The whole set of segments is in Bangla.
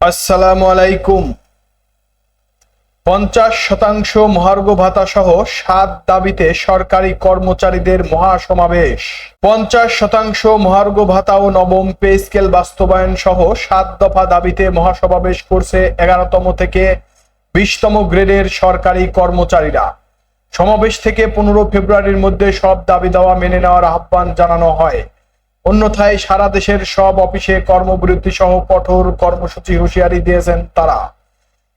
আসসালামু আলাইকুম। পঞ্চাশ শতাংশ মহার্ঘ ভাতা সহ সাত দাবিতে সরকারি কর্মচারীদের মহাসমাবেশ। পঞ্চাশ শতাংশ মহার্ঘ ভাতা ও নবম পে স্কেল বাস্তবায়ন সহ সাত দফা দাবিতে মহাসমাবেশ করছে এগারোতম থেকে বিশতম গ্রেডের সরকারি কর্মচারীরা। সমাবেশ থেকে পনেরো ফেব্রুয়ারির মধ্যে সব দাবি দাওয়া মেনে নেওয়ার আহ্বান জানানো হয়। অন্যথায় সারা দেশের সব অফিসে কর্মবিরতি সহ কঠোর কর্মসূচি হুঁশিয়ারি দিয়েছেন তারা।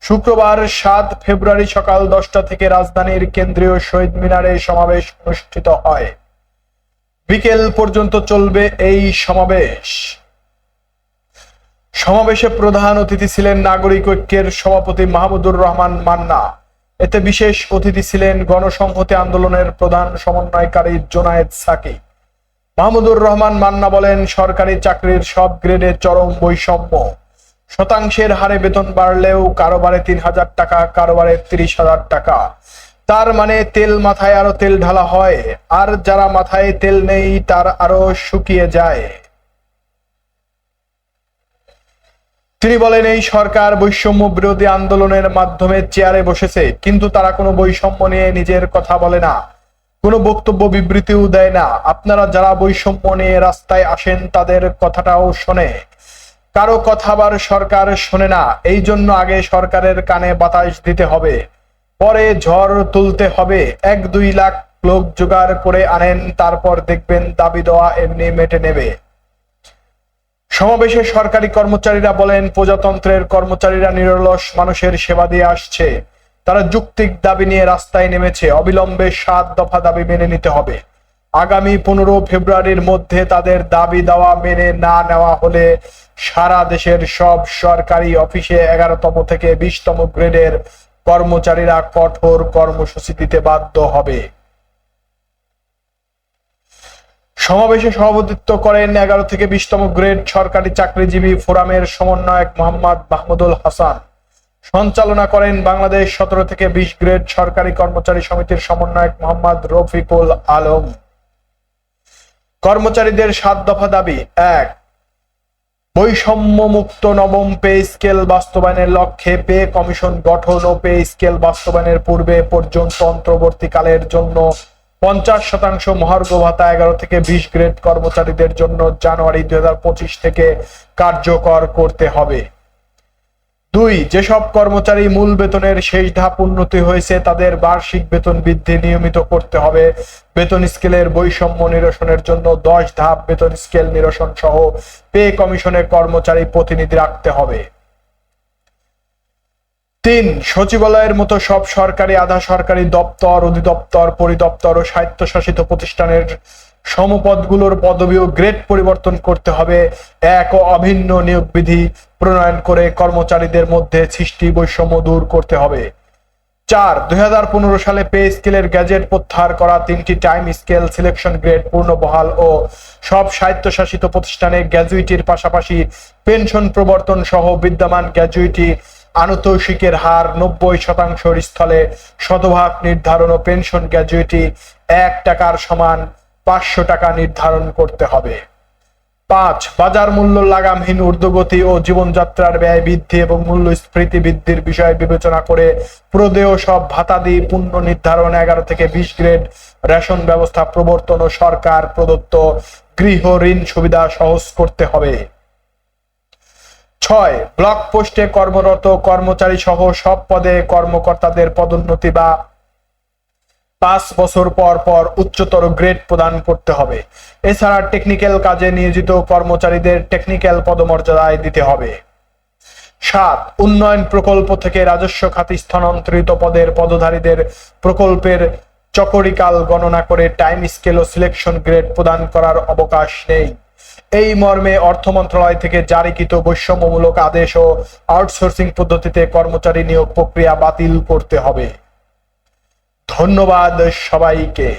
শুক্রবার সাত ফেব্রুয়ারি সকাল দশটা থেকে রাজধানীর কেন্দ্রীয় শহীদ মিনারে সমাবেশ অনুষ্ঠিত হয়। বিকেল পর্যন্ত চলবে এই সমাবেশ। সমাবেশে প্রধান অতিথি ছিলেন নাগরিক ঐক্যের সভাপতি মাহমুদুর রহমান মান্না। এতে বিশেষ অতিথি ছিলেন গণসংহতি আন্দোলনের প্রধান সমন্বয়কারী জোনায়েদ সাকি মাহমুদুর রহমান মান্না বলেন, সরকারি চাকরির সব গ্রেডে চরম বৈষম্য। শতাংশের হারে বেতন বাড়লেও কারোবারে তিন হাজার টাকা, কারোবারে তিরিশ হাজার টাকা। তার মানে তেল মাথায় আরও তেল ঢালা হয়, আর যারা মাথায় তেল নেই, তার আরও শুকিয়ে যায়। তিনি বলেন, এই সরকার বৈষম্য বিরোধী আন্দোলনের মাধ্যমে চেয়ারে বসেছে, কিন্তু তারা কোনো বৈষম্য নিয়ে নিজের কথা বলে না। কোনো বক্তব্য বিবৃতিও দেয় না। আপনারা যারা বৈষম্য নিয়ে রাস্তায় আসেন, তাদের কথাটাও শোনে। কারও কথা আবার সরকার শোনে না। এই জন্য আগে সরকারের কানে বাতাস দিতে হবে। পরে ঝড় তুলতে হবে। এক দুই লাখ লোক জোগাড় করে আনেন, তারপর দেখবেন দাবি দেওয়া এমনি মেটে নেবে। সমাবেশে সরকারি কর্মচারীরা বলেন, প্রজাতন্ত্রের কর্মচারীরা নিরলস মানুষের সেবা দিয়ে আসছে। তারা যুক্তিক দাবি নিয়ে রাস্তায় নেমেছে। অবিলম্বে সাত দফা দাবি মেনে নিতে হবে। আগামী পনেরো ফেব্রুয়ারির মধ্যে তাদের দাবি দেওয়া মেনে না নেওয়া হলে সারা দেশের সব সরকারি অফিসে এগারোতম থেকে বিশতম গ্রেডের কর্মচারীরা কঠোর কর্মসূচি দিতে বাধ্য হবে। সমাবেশে সভাপতিত্ব করেন এগারো থেকে বিশতম গ্রেড সরকারি চাকরিজীবী ফোরামের সমন্বয়ক মোহাম্মদ মাহমুদুল হাসান। সঞ্চালনা করেন বাংলাদেশ সতেরো থেকে বিশ গ্রেড সরকারি কর্মচারী সমিতির সমন্বয়ক মোহাম্মদ রফিকুল আলম। কর্মচারীদের সাত দফা দাবি, এক বৈষম্য মুক্ত নবম পে স্কেল বাস্তবায়নের লক্ষ্যে পে কমিশন গঠন ও পে স্কেল বাস্তবায়নের পূর্বে পর্যন্ত অন্তর্বর্তীকালের জন্য পঞ্চাশ শতাংশ মহার্ঘ ভাতা এগারো থেকে বিশ গ্রেড কর্মচারীদের জন্য জানুয়ারি দুই হাজার পঁচিশ থেকে কার্যকর করতে হবে। দুই, যেসব কর্মচারী মূল বেতনের শেষ ধাপ উন্নতি হয়েছে, তাদের বার্ষিক বেতন বৃদ্ধি নিয়মিত করতে হবে। বেতন স্কেলের বৈষম্য নিরসনের জন্য দশ ধাপ বেতন স্কেল নিরসন সহ পে কমিশনের কর্মচারী প্রতিনিধি রাখতে হবে। তিন, সচিবালয়ের মতো সব সরকারি, আধা সরকারি দপ্তর, অধিদপ্তর, পরিদপ্তর ও স্বায়ত্তশাসিত প্রতিষ্ঠানের সমপদগুলোর পদবি ও গ্রেড পরিবর্তন করতে হবে। এক ও অভিন্ন নিয়োগ বিধি প্রণয়ন করে কর্মচারীদের মধ্যে সৃষ্টি বৈষম্য দূর করতে হবে। চার, দুই সালে পে স্কেলের গ্যাজেট প্রত্যাহার করা তিনটি টাইম স্কেল সিলেকশন গ্রেড পূর্ণ বহাল ও সব স্বায়ত্তশাসিত প্রতিষ্ঠানে গ্র্যাজুইটির পাশাপাশি পেনশন প্রবর্তন সহ বিদ্যমান গ্র্যাজুইটি আনুতোষিকের হার নব্বই শতাংশের স্থলে শতভাগ নির্ধারণ ও পেনশন গ্র্যাজুইটি এক টাকার সমান পাঁচশো টাকা নির্ধারণ করতে হবে। পাঁচ, বাজার মূল্য লাগামহীন ঊর্ধ্বগতি ও জীবনযাত্রার ব্যয় বৃদ্ধি এবং মূল্যস্ফীতি বৃদ্ধির বিষয় বিবেচনা করে প্রদেয় সব ভাতাদি পূর্ণ নির্ধারণ এগারো থেকে বিশ গ্রেড, রেশন ব্যবস্থা প্রবর্তন ও সরকার প্রদত্ত গৃহ ঋণ সুবিধা সহজ করতে হবে। ছয়, ব্লক পোস্টে কর্মরত কর্মচারী সহ সব পদে কর্মকর্তাদের পদোন্নতি বা পাঁচ বছর পর পর উচ্চতর গ্রেড প্রদান করতে হবে। এছাড়া টেকনিক্যাল কাজে নিয়োজিত কর্মচারীদের টেকনিক্যাল পদমর্যাদায় দিতে হবে। সাত, উন্নয়ন প্রকল্প থেকে রাজস্ব খাতে স্থানান্তরিত পদের পদধারীদের প্রকল্পের চকরিকাল গণনা করে টাইম স্কেল ও সিলেকশন গ্রেড প্রদান করার অবকাশ নেই। এই মর্মে অর্থ মন্ত্রণালয় থেকে জারিকৃত বৈষম্যমূলক আদেশ ও আউটসোর্সিং পদ্ধতিতে কর্মচারী নিয়োগ প্রক্রিয়া বাতিল করতে হবে। ধন্যবাদ সবাইকে।